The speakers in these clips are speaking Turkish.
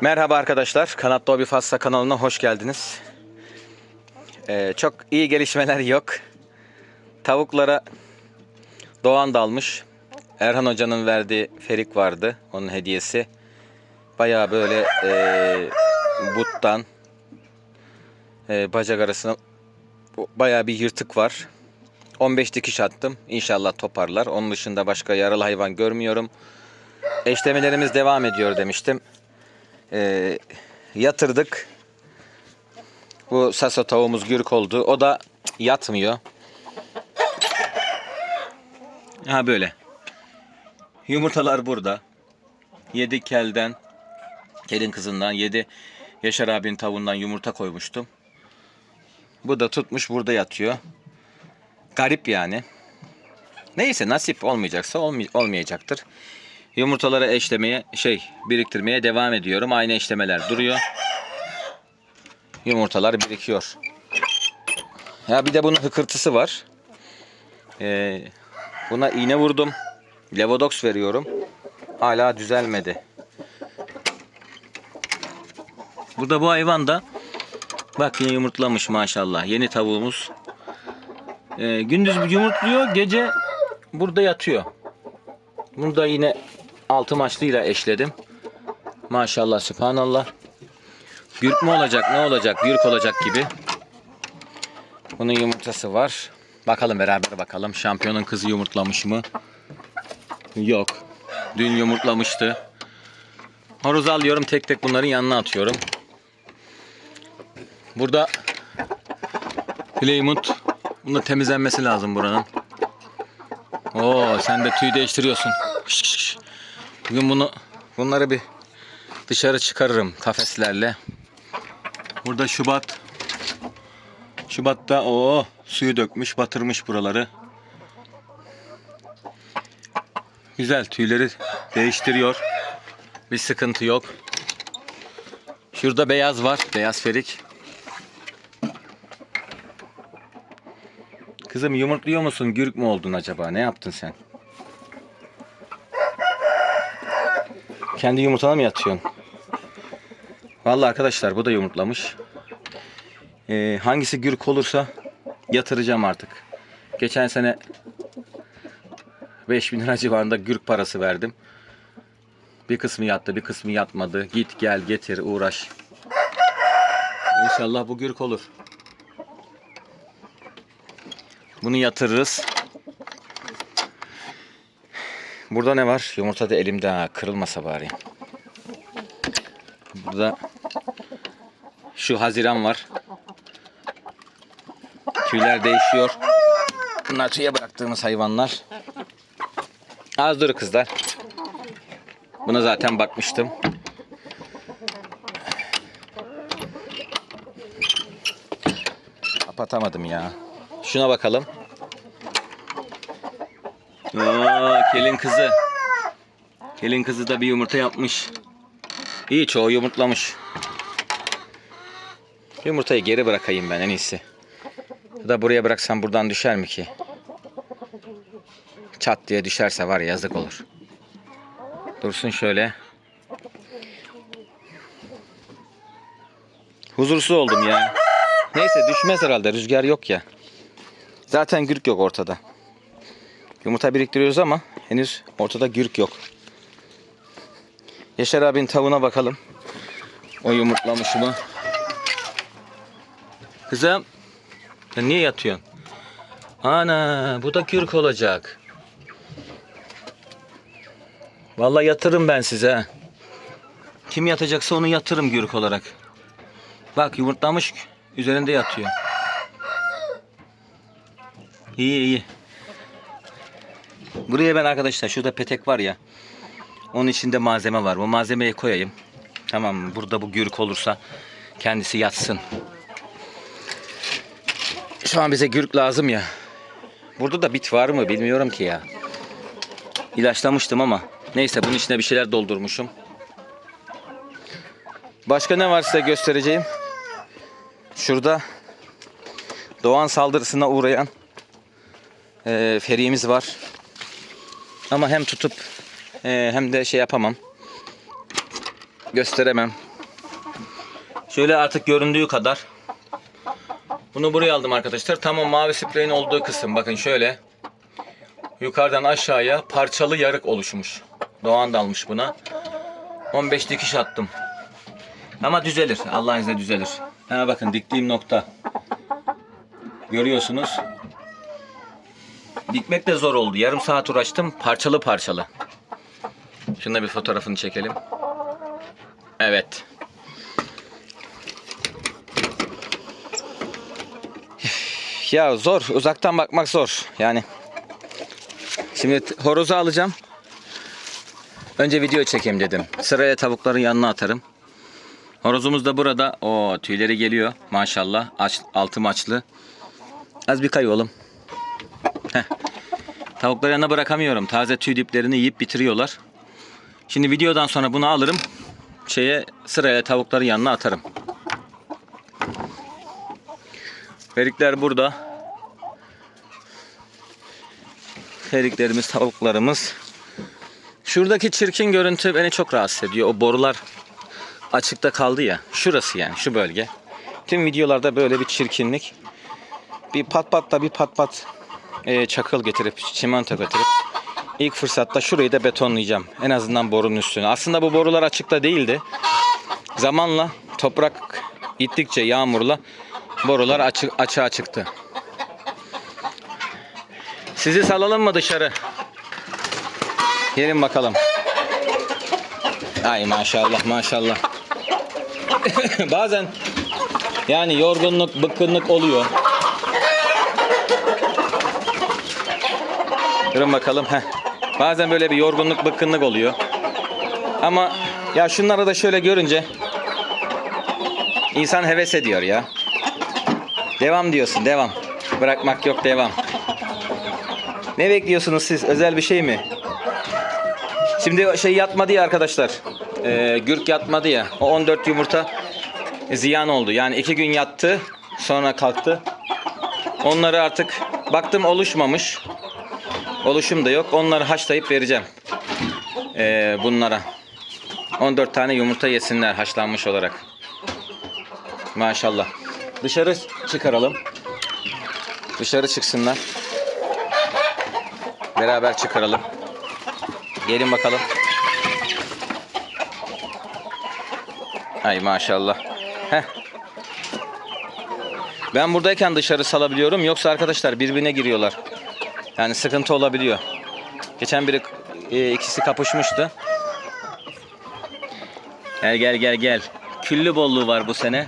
Merhaba arkadaşlar. Kanat Dobi Fassa kanalına hoş geldiniz. Ee, çok iyi gelişmeler yok. Tavuklara Doğan dalmış. Erhan Hoca'nın verdiği ferik vardı. Onun hediyesi. Bayağı böyle e, buttan e, bacak arasına bayağı bir yırtık var. 15 dikiş attım. İnşallah toparlar. Onun dışında başka yaralı hayvan görmüyorum. Eşlemelerimiz devam ediyor demiştim. Ee, yatırdık. Bu saso tavuğumuz gürk oldu. O da yatmıyor. Ha böyle. Yumurtalar burada. Yedi kelden, kelin kızından, yedi Yaşar abinin tavuğundan yumurta koymuştum. Bu da tutmuş burada yatıyor. Garip yani. Neyse nasip olmayacaksa olmay- olmayacaktır. Yumurtaları eşlemeye, şey biriktirmeye devam ediyorum. Aynı eşlemeler duruyor. Yumurtalar birikiyor. Ya bir de bunun hıkırtısı var. Ee, buna iğne vurdum. Levodox veriyorum. Hala düzelmedi. Burada bu hayvan da bak yine yumurtlamış maşallah. Yeni tavuğumuz. Ee, gündüz yumurtluyor, gece burada yatıyor. Bunu da yine altı maçlıyla eşledim. Maşallah sübhanallah. Gürk mü olacak ne olacak gürk olacak gibi. Bunun yumurtası var. Bakalım beraber bakalım. Şampiyonun kızı yumurtlamış mı? Yok. Dün yumurtlamıştı. Horoz alıyorum tek tek bunların yanına atıyorum. Burada Playmut. Bunun temizlenmesi lazım buranın. Oo sen de tüy değiştiriyorsun. Şş, şş. Bugün bunu bunları bir dışarı çıkarırım kafeslerle. Burada Şubat. Şubat'ta o suyu dökmüş, batırmış buraları. Güzel tüyleri değiştiriyor. Bir sıkıntı yok. Şurada beyaz var, beyaz ferik. Kızım yumurtluyor musun? Gürk mü oldun acaba? Ne yaptın sen? Kendi yumurtana mı yatıyorsun? Vallahi arkadaşlar bu da yumurtlamış. Ee, hangisi gürk olursa yatıracağım artık. Geçen sene 5000 lira civarında gürk parası verdim. Bir kısmı yattı, bir kısmı yatmadı. Git gel getir uğraş. İnşallah bu gürk olur. Bunu yatırırız. Burada ne var? Yumurta da elimde ha. Kırılmasa bari. Burada şu Haziran var. Tüyler değişiyor. Bunlar tüye bıraktığımız hayvanlar. Az dur kızlar. Buna zaten bakmıştım. Kapatamadım ya. Şuna bakalım. Oo, kelin kızı. Kelin kızı da bir yumurta yapmış. İyi çoğu yumurtlamış. Yumurtayı geri bırakayım ben en iyisi. Ya da buraya bıraksam buradan düşer mi ki? Çat diye düşerse var ya yazık olur. Dursun şöyle. Huzursuz oldum ya. Neyse düşmez herhalde rüzgar yok ya. Zaten gürk yok ortada. Yumurta biriktiriyoruz ama henüz ortada gürk yok. Yaşar abinin tavuğuna bakalım. O yumurtlamış mı? Kızım. Niye yatıyorsun? Ana bu da gürk olacak. Vallahi yatırım ben size. Kim yatacaksa onu yatırım gürk olarak. Bak yumurtlamış üzerinde yatıyor. İyi iyi. Buraya ben arkadaşlar şurada petek var ya. Onun içinde malzeme var. Bu malzemeyi koyayım. Tamam mı? Burada bu gürk olursa kendisi yatsın. Şu an bize gürk lazım ya. Burada da bit var mı bilmiyorum ki ya. İlaçlamıştım ama. Neyse bunun içine bir şeyler doldurmuşum. Başka ne var size göstereceğim. Şurada doğan saldırısına uğrayan e, feriğimiz var. Ama hem tutup e, hem de şey yapamam. Gösteremem. Şöyle artık göründüğü kadar. Bunu buraya aldım arkadaşlar. Tam o mavi spreyin olduğu kısım. Bakın şöyle. Yukarıdan aşağıya parçalı yarık oluşmuş. Doğan da almış buna. 15 dikiş attım. Ama düzelir. Allah'ın izniyle düzelir. Ha bakın diktiğim nokta. Görüyorsunuz. Dikmek de zor oldu. Yarım saat uğraştım. Parçalı parçalı. Şunda bir fotoğrafını çekelim. Evet. Ya zor. Uzaktan bakmak zor. Yani. Şimdi horozu alacağım. Önce video çekeyim dedim. Sıraya tavukları yanına atarım. Horozumuz da burada. O tüyleri geliyor. Maşallah. Aç, altı maçlı. Az bir kay oğlum. Heh. Tavukları yanına bırakamıyorum. Taze tüy diplerini yiyip bitiriyorlar. Şimdi videodan sonra bunu alırım. Şeye sıraya tavukları yanına atarım. Ferikler burada. Feriklerimiz, tavuklarımız. Şuradaki çirkin görüntü beni çok rahatsız ediyor. O borular açıkta kaldı ya. Şurası yani şu bölge. Tüm videolarda böyle bir çirkinlik. Bir pat patla bir pat pat e, çakıl getirip çimento getirip ilk fırsatta şurayı da betonlayacağım. En azından borunun üstüne. Aslında bu borular açıkta değildi. Zamanla toprak gittikçe yağmurla borular açık açığa çıktı. Sizi salalım mı dışarı? Gelin bakalım. Ay maşallah maşallah. Bazen yani yorgunluk, bıkkınlık oluyor. Durun bakalım. Heh. Bazen böyle bir yorgunluk, bıkkınlık oluyor. Ama ya şunları da şöyle görünce insan heves ediyor ya. Devam diyorsun, devam. Bırakmak yok, devam. Ne bekliyorsunuz siz? Özel bir şey mi? Şimdi şey yatmadı ya arkadaşlar. Ee, gürk yatmadı ya. O 14 yumurta ziyan oldu. Yani iki gün yattı. Sonra kalktı. Onları artık baktım oluşmamış. Oluşum da yok. Onları haşlayıp vereceğim. Ee, bunlara. 14 tane yumurta yesinler haşlanmış olarak. Maşallah. Dışarı çıkaralım. Dışarı çıksınlar. Beraber çıkaralım. Gelin bakalım. Ay maşallah. Heh. Ben buradayken dışarı salabiliyorum. Yoksa arkadaşlar birbirine giriyorlar. Yani sıkıntı olabiliyor. Geçen biri e, ikisi kapışmıştı. Gel gel gel gel. Küllü bolluğu var bu sene.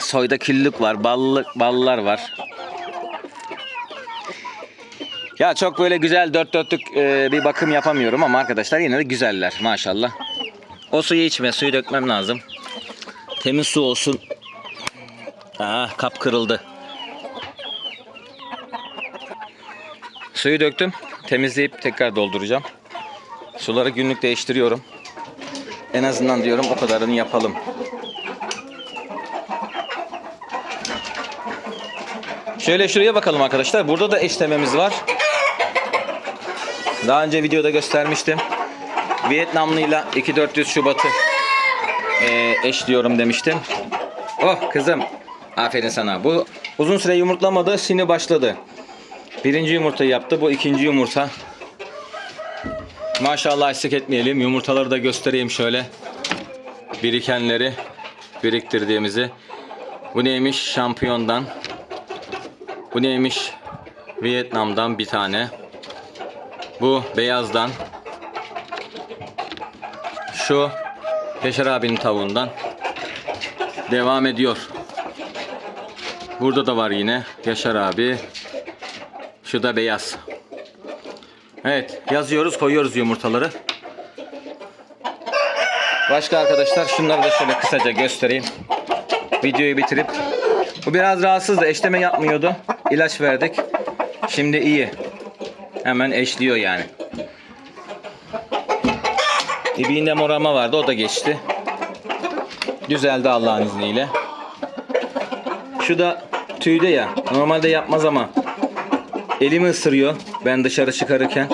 Soyda küllük var. Ballı, ballılar var. Ya çok böyle güzel dört dörtlük e, bir bakım yapamıyorum ama arkadaşlar yine de güzeller maşallah. O suyu içme, suyu dökmem lazım. Temiz su olsun. Ah kap kırıldı. Suyu döktüm. Temizleyip tekrar dolduracağım. Suları günlük değiştiriyorum. En azından diyorum o kadarını yapalım. Şöyle şuraya bakalım arkadaşlar. Burada da eşlememiz var. Daha önce videoda göstermiştim. Vietnamlıyla 2400 Şubat'ı e, eşliyorum demiştim. Oh kızım. Aferin sana. Bu uzun süre yumurtlamadı. Sini başladı. Birinci yumurta yaptı. Bu ikinci yumurta. Maşallah eksik etmeyelim. Yumurtaları da göstereyim şöyle. Birikenleri biriktirdiğimizi. Bu neymiş? Şampiyondan. Bu neymiş? Vietnam'dan bir tane. Bu beyazdan. Şu Yaşar abinin tavuğundan. Devam ediyor. Burada da var yine Yaşar abi. Şu da beyaz. Evet yazıyoruz koyuyoruz yumurtaları. Başka arkadaşlar şunları da şöyle kısaca göstereyim. Videoyu bitirip. Bu biraz rahatsızdı eşleme yapmıyordu. İlaç verdik. Şimdi iyi. Hemen eşliyor yani. İbiğinde morarma vardı o da geçti. Düzeldi Allah'ın izniyle. Şu da tüyde ya. Normalde yapmaz ama elimi ısırıyor ben dışarı çıkarırken.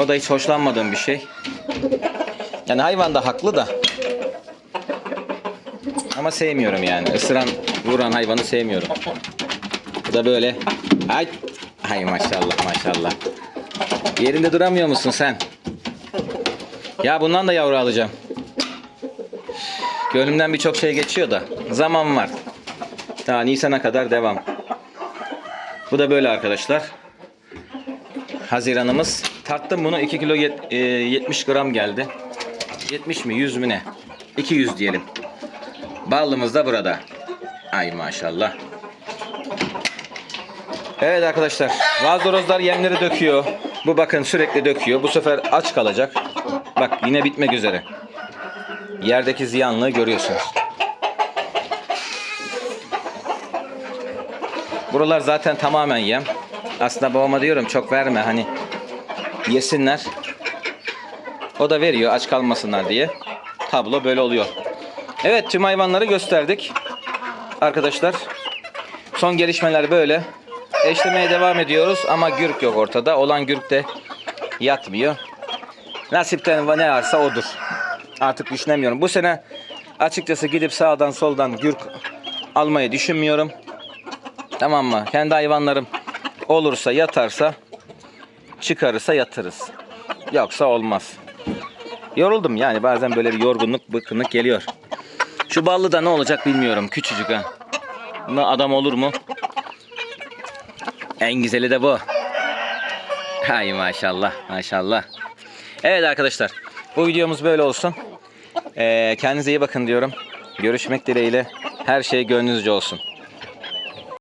O da hiç hoşlanmadığım bir şey. Yani hayvan da haklı da Ama sevmiyorum yani. Isıran, vuran hayvanı sevmiyorum. Bu da böyle. Ay, ay maşallah maşallah. Yerinde duramıyor musun sen? Ya bundan da yavru alacağım. Gönlümden birçok şey geçiyor da. Zaman var. Daha Nisan'a kadar devam. Bu da böyle arkadaşlar. Haziranımız. Tarttım bunu 2 kilo yet- e, 70 gram geldi. 70 mi 100 mü ne? 200 diyelim. Ballımız da burada. Ay maşallah. Evet arkadaşlar. Vazdorozlar yemleri döküyor. Bu bakın sürekli döküyor. Bu sefer aç kalacak. Bak yine bitmek üzere. Yerdeki ziyanlığı görüyorsunuz. Buralar zaten tamamen yem. Aslında babama diyorum çok verme hani yesinler. O da veriyor aç kalmasınlar diye. Tablo böyle oluyor. Evet tüm hayvanları gösterdik. Arkadaşlar son gelişmeler böyle. Eşlemeye devam ediyoruz ama gürk yok ortada. Olan gürk de yatmıyor. Nasipten ne varsa odur. Artık düşünemiyorum. Bu sene açıkçası gidip sağdan soldan gürk almayı düşünmüyorum. Tamam mı? Kendi hayvanlarım olursa yatarsa çıkarırsa yatırız. Yoksa olmaz. Yoruldum yani bazen böyle bir yorgunluk bıkkınlık geliyor. Şu ballı da ne olacak bilmiyorum. Küçücük ha. Buna adam olur mu? En güzeli de bu. Hay maşallah maşallah. Evet arkadaşlar bu videomuz böyle olsun. Ee, kendinize iyi bakın diyorum. Görüşmek dileğiyle. Her şey gönlünüzce olsun.